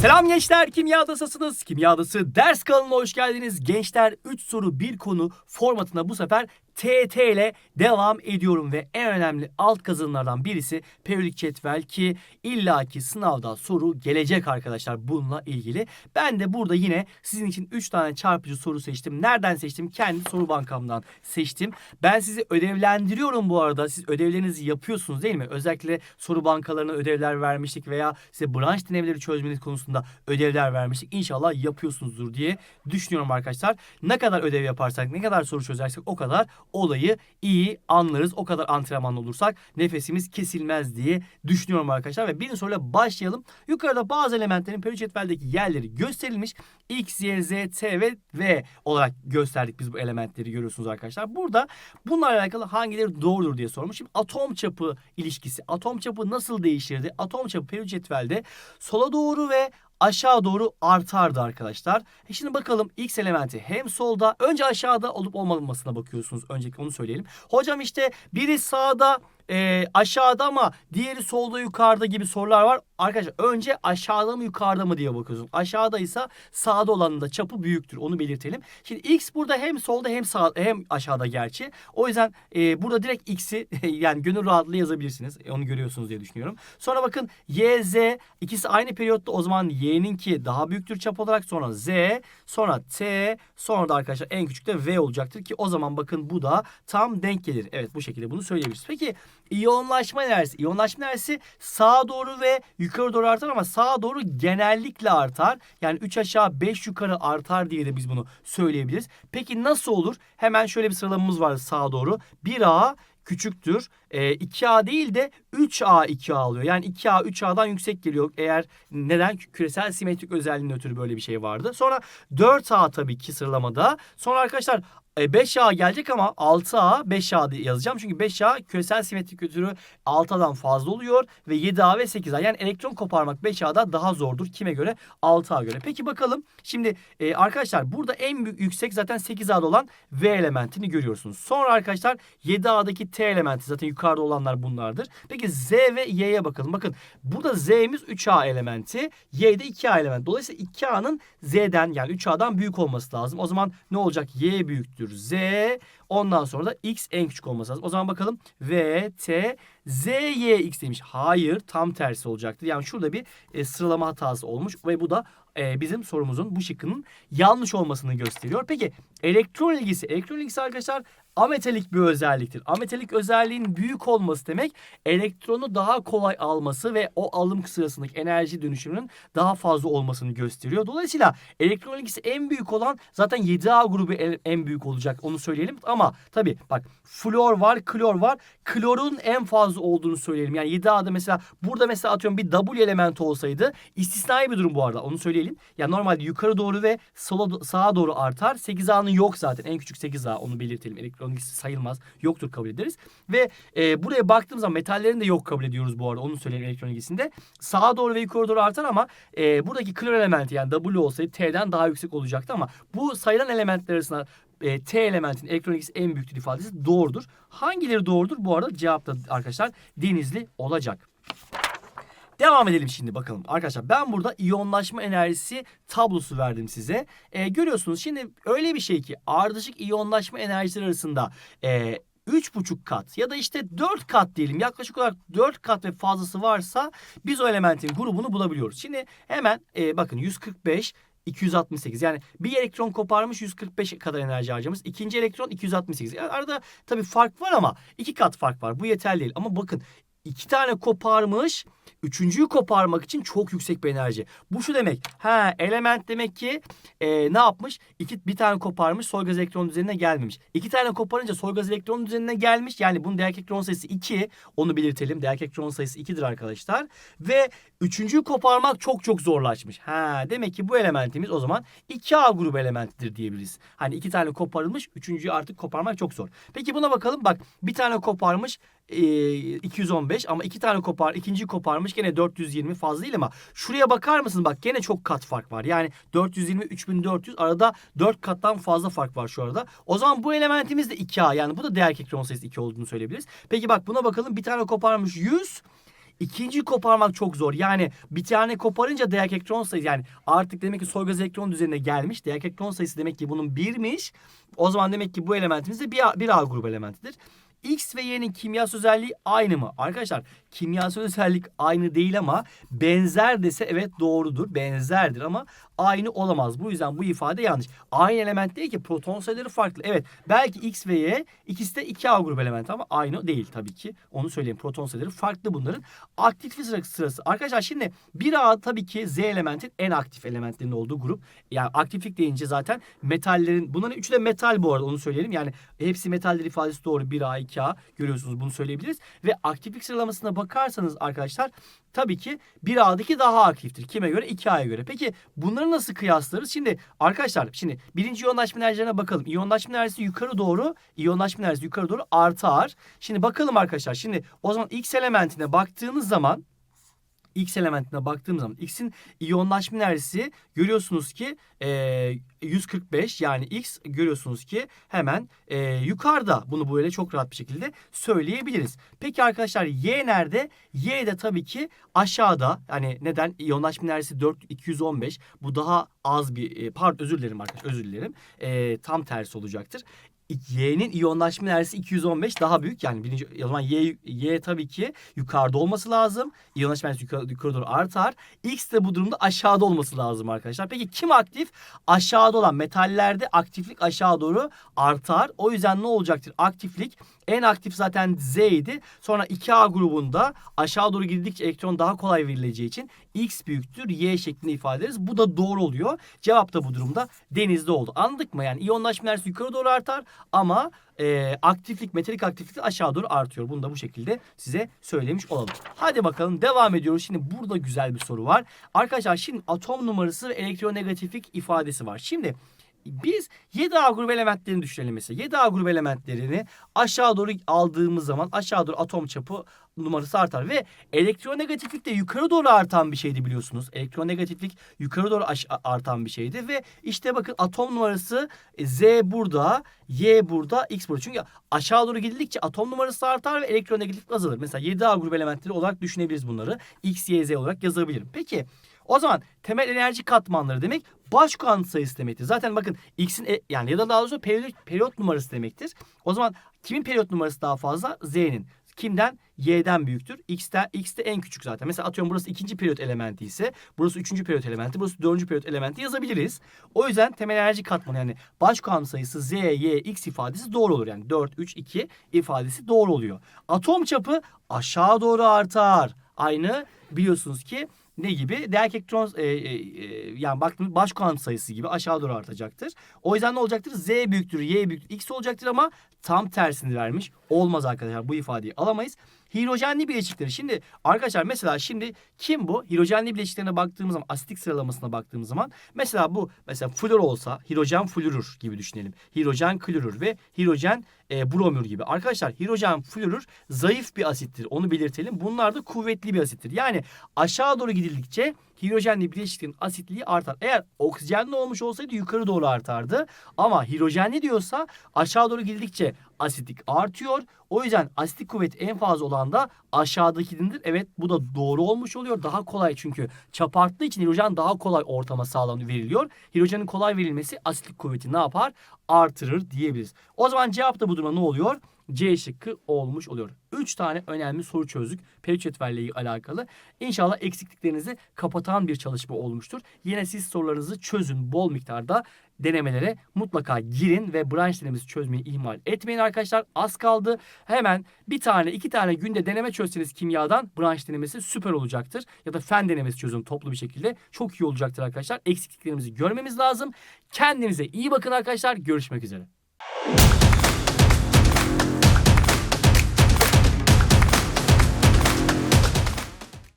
Selam gençler, Kimya Adası'sınız. Kimya Adası ders kanalına hoş geldiniz. Gençler 3 soru 1 konu formatına bu sefer TET ile devam ediyorum ve en önemli alt kazanımlardan birisi periyodik cetvel ki illaki sınavda soru gelecek arkadaşlar bununla ilgili. Ben de burada yine sizin için 3 tane çarpıcı soru seçtim. Nereden seçtim? Kendi soru bankamdan seçtim. Ben sizi ödevlendiriyorum bu arada. Siz ödevlerinizi yapıyorsunuz değil mi? Özellikle soru bankalarına ödevler vermiştik veya size branş denevleri çözmeniz konusunda ödevler vermiştik. İnşallah yapıyorsunuzdur diye düşünüyorum arkadaşlar. Ne kadar ödev yaparsak, ne kadar soru çözersek o kadar olayı iyi anlarız. O kadar antrenman olursak nefesimiz kesilmez diye düşünüyorum arkadaşlar. Ve birinci soruyla başlayalım. Yukarıda bazı elementlerin periyodik cetveldeki yerleri gösterilmiş. X, Y, Z, T ve V olarak gösterdik biz bu elementleri görüyorsunuz arkadaşlar. Burada bunlarla alakalı hangileri doğrudur diye sormuş. Şimdi atom çapı ilişkisi. Atom çapı nasıl değişirdi? Atom çapı periyodik cetvelde sola doğru ve aşağı doğru artardı arkadaşlar. E şimdi bakalım X elementi hem solda önce aşağıda olup olmamasına bakıyorsunuz. Önceki onu söyleyelim. Hocam işte biri sağda e, aşağıda ama diğeri solda yukarıda gibi sorular var. Arkadaşlar önce aşağıda mı yukarıda mı diye bakıyorsun. Aşağıdaysa sağda olanın da çapı büyüktür. Onu belirtelim. Şimdi X burada hem solda hem sağ hem aşağıda gerçi. O yüzden e, burada direkt X'i yani gönül rahatlığı yazabilirsiniz. E, onu görüyorsunuz diye düşünüyorum. Sonra bakın Y, Z ikisi aynı periyotta o zaman Y'ninki daha büyüktür çap olarak. Sonra Z, sonra T, sonra da arkadaşlar en küçük de V olacaktır ki o zaman bakın bu da tam denk gelir. Evet bu şekilde bunu söyleyebiliriz. Peki İyonlaşma enerjisi. İyonlaşma enerjisi sağa doğru ve yukarı doğru artar ama sağa doğru genellikle artar. Yani 3 aşağı 5 yukarı artar diye de biz bunu söyleyebiliriz. Peki nasıl olur? Hemen şöyle bir sıralamamız var sağa doğru. 1A küçüktür. E, 2A değil de 3A 2A alıyor. Yani 2A 3A'dan yüksek geliyor. Eğer neden? Küresel simetrik özelliğinden ötürü böyle bir şey vardı. Sonra 4A tabii ki sıralamada. Sonra arkadaşlar 5A gelecek ama 6A 5A diye yazacağım. Çünkü 5A küresel simetrik ötürü 6A'dan fazla oluyor ve 7A ve 8A. Yani elektron koparmak 5A'da daha zordur. Kime göre? 6A göre. Peki bakalım. Şimdi e, arkadaşlar burada en büyük yüksek zaten 8A'da olan V elementini görüyorsunuz. Sonra arkadaşlar 7A'daki T elementi zaten yukarıda olanlar bunlardır. Peki Z ve Y'ye bakalım. Bakın burada Z'miz 3A elementi. Y'de 2A elementi. Dolayısıyla 2A'nın Z'den yani 3A'dan büyük olması lazım. O zaman ne olacak? Y büyüktür Z. Ondan sonra da X en küçük olması lazım. O zaman bakalım V, T, Z, Y, X demiş. Hayır tam tersi olacaktı. Yani şurada bir e, sıralama hatası olmuş ve bu da e, bizim sorumuzun bu şıkkının yanlış olmasını gösteriyor. Peki elektron ilgisi. Elektron ilgisi arkadaşlar ametalik bir özelliktir. Ametalik özelliğin büyük olması demek elektronu daha kolay alması ve o alım sırasındaki enerji dönüşümünün daha fazla olmasını gösteriyor. Dolayısıyla elektron ilgisi en büyük olan zaten 7A grubu en, büyük olacak onu söyleyelim. Ama tabii bak flor var, klor var. Klorun en fazla olduğunu söyleyelim. Yani 7A'da mesela burada mesela atıyorum bir W elementi olsaydı istisnai bir durum bu arada onu söyleyelim. Yani normalde yukarı doğru ve sola sağa doğru artar. 8A'nın yok zaten. En küçük 8A onu belirtelim. Elektron ilgisi sayılmaz. Yoktur kabul ederiz. Ve e, buraya baktığımız zaman metallerin de yok kabul ediyoruz bu arada. Onu söyleyelim elektron ilgisinde. Sağa doğru ve yukarı doğru artar ama e, buradaki klor elementi yani W olsaydı T'den daha yüksek olacaktı ama bu sayılan elementler arasında e, T elementin elektron en büyüktür ifadesi doğrudur. Hangileri doğrudur? Bu arada cevap da arkadaşlar denizli olacak. Devam edelim şimdi bakalım. Arkadaşlar ben burada iyonlaşma enerjisi tablosu verdim size. E, görüyorsunuz şimdi öyle bir şey ki ardışık iyonlaşma enerjileri arasında e, 3,5 kat ya da işte 4 kat diyelim yaklaşık olarak 4 kat ve fazlası varsa biz o elementin grubunu bulabiliyoruz. Şimdi hemen e, bakın 145 268 yani bir elektron koparmış 145 kadar enerji harcamış. İkinci elektron 268. Yani arada tabii fark var ama iki kat fark var. Bu yeterli değil. Ama bakın iki tane koparmış. Üçüncüyü koparmak için çok yüksek bir enerji. Bu şu demek. Ha element demek ki e, ne yapmış? İki, bir tane koparmış soy gaz elektron düzenine gelmemiş. İki tane koparınca soy gaz elektron düzenine gelmiş. Yani bunun değerlik elektron sayısı 2. Onu belirtelim. Değerlik elektron sayısı 2'dir arkadaşlar. Ve üçüncüyü koparmak çok çok zorlaşmış. Ha demek ki bu elementimiz o zaman 2A grubu elementidir diyebiliriz. Hani iki tane koparılmış. Üçüncüyü artık koparmak çok zor. Peki buna bakalım. Bak bir tane koparmış 215 ama iki tane kopar ikinci koparmış gene 420 fazla değil ama şuraya bakar mısın bak gene çok kat fark var. Yani 420 3400 arada 4 kattan fazla fark var şu arada. O zaman bu elementimiz de 2A yani bu da değer elektron sayısı 2 olduğunu söyleyebiliriz. Peki bak buna bakalım bir tane koparmış 100 ikinciyi koparmak çok zor. Yani bir tane koparınca değer elektron sayısı yani artık demek ki soy gaz elektron düzenine gelmiş. Değer elektron sayısı demek ki bunun birmiş. O zaman demek ki bu elementimiz de bir A, bir A grubu elementidir. X ve Y'nin kimyasal özelliği aynı mı? Arkadaşlar kimyasal özellik aynı değil ama benzer dese evet doğrudur. Benzerdir ama aynı olamaz. Bu yüzden bu ifade yanlış. Aynı element değil ki proton sayıları farklı. Evet belki X ve Y ikisi de 2A grubu element ama aynı değil tabii ki. Onu söyleyeyim proton sayıları farklı bunların. Aktiflik sırası. Arkadaşlar şimdi 1A tabii ki Z elementin en aktif elementlerinin olduğu grup. Yani aktiflik deyince zaten metallerin bunların üçü de metal bu arada onu söyleyelim. Yani hepsi metaller ifadesi doğru 1A 2A görüyorsunuz bunu söyleyebiliriz. Ve aktiflik sıralamasına bakarsanız arkadaşlar tabii ki 1A'daki daha aktiftir. Kime göre? 2A'ya göre. Peki bunları nasıl kıyaslarız? Şimdi arkadaşlar şimdi birinci iyonlaşma enerjilerine bakalım. İyonlaşma enerjisi yukarı doğru, iyonlaşma enerjisi yukarı doğru artar. Şimdi bakalım arkadaşlar. Şimdi o zaman X elementine baktığınız zaman X elementine baktığım zaman X'in iyonlaşma enerjisi görüyorsunuz ki e, 145 yani X görüyorsunuz ki hemen e, yukarıda. Bunu böyle çok rahat bir şekilde söyleyebiliriz. Peki arkadaşlar Y nerede? Y de tabii ki aşağıda. Yani neden? İyonlaşma enerjisi 4 215. Bu daha az bir e, pardon özür dilerim arkadaşlar özür dilerim. E, tam tersi olacaktır. Y'nin iyonlaşma enerjisi 215 daha büyük. Yani birinci o zaman Y, Y tabii ki yukarıda olması lazım. İyonlaşma enerjisi yukarı, yukarı doğru artar. X de bu durumda aşağıda olması lazım arkadaşlar. Peki kim aktif? Aşağıda olan metallerde aktiflik aşağı doğru artar. O yüzden ne olacaktır? Aktiflik en aktif zaten Z idi. Sonra 2A grubunda aşağı doğru gidildikçe elektron daha kolay verileceği için X büyüktür Y şeklinde ifade ederiz. Bu da doğru oluyor. Cevap da bu durumda denizde oldu. Anladık mı? Yani iyonlaşma enerjisi yukarı doğru artar ama e, aktiflik, metalik aktiflik aşağı doğru artıyor. Bunu da bu şekilde size söylemiş olalım. Hadi bakalım devam ediyoruz. Şimdi burada güzel bir soru var. Arkadaşlar şimdi atom numarası ve elektronegatiflik ifadesi var. Şimdi biz 7A grubu elementlerini düşünelim mesela. 7A grubu elementlerini aşağı doğru aldığımız zaman aşağı doğru atom çapı numarası artar ve elektronegatiflik de yukarı doğru artan bir şeydi biliyorsunuz. Elektronegatiflik yukarı doğru artan bir şeydi ve işte bakın atom numarası e, Z burada, Y burada, X burada. Çünkü aşağı doğru gidildikçe atom numarası artar ve elektronegatiflik azalır. Mesela 7A grubu elementleri olarak düşünebiliriz bunları. X, Y, Z olarak yazabilirim. Peki o zaman temel enerji katmanları demek baş kuantum sayısı demektir. Zaten bakın x'in e, yani ya da daha doğrusu periyot, periyot numarası demektir. O zaman kimin periyot numarası daha fazla? Z'nin. Kimden? Y'den büyüktür. X'te, X'te en küçük zaten. Mesela atıyorum burası ikinci periyot elementi ise burası üçüncü periyot elementi, burası dördüncü periyot elementi yazabiliriz. O yüzden temel enerji katmanı yani baş kuantum sayısı Z, Y, X ifadesi doğru olur. Yani 4, 3, 2 ifadesi doğru oluyor. Atom çapı aşağı doğru artar. Aynı biliyorsunuz ki ne gibi? Değer elektron e, e, e, yani baktığımız baş kuantum sayısı gibi aşağı doğru artacaktır. O yüzden ne olacaktır? Z büyüktür, Y büyüktür, X olacaktır ama tam tersini vermiş. Olmaz arkadaşlar bu ifadeyi alamayız. Hidrojenli bileşikleri. Şimdi arkadaşlar mesela şimdi kim bu? Hidrojenli bileşiklerine baktığımız zaman asitik sıralamasına baktığımız zaman mesela bu mesela flor olsa hidrojen florür gibi düşünelim. Hidrojen klorür ve hidrojen e, bromür gibi. Arkadaşlar hidrojen florür zayıf bir asittir. Onu belirtelim. Bunlar da kuvvetli bir asittir. Yani aşağı doğru gidildikçe hidrojenli bileşiklerin asitliği artar. Eğer oksijenli olmuş olsaydı yukarı doğru artardı. Ama hidrojenli diyorsa aşağı doğru gidildikçe asitlik artıyor. O yüzden asitik kuvvet en fazla olan da aşağıdakidir. Evet bu da doğru olmuş oluyor. Daha kolay çünkü çap arttığı için hidrojen daha kolay ortama sağlanıyor veriliyor. Hidrojenin kolay verilmesi asitlik kuvveti ne yapar? Artırır diyebiliriz. O zaman cevap da bu durumda ne oluyor? C şıkkı olmuş oluyor. 3 tane önemli soru çözdük. Periyot cetvelle alakalı. İnşallah eksikliklerinizi kapatan bir çalışma olmuştur. Yine siz sorularınızı çözün. Bol miktarda denemelere mutlaka girin ve branş denemesi çözmeyi ihmal etmeyin arkadaşlar. Az kaldı. Hemen bir tane iki tane günde deneme çözseniz kimyadan branş denemesi süper olacaktır. Ya da fen denemesi çözün toplu bir şekilde. Çok iyi olacaktır arkadaşlar. Eksikliklerimizi görmemiz lazım. Kendinize iyi bakın arkadaşlar. Görüşmek üzere.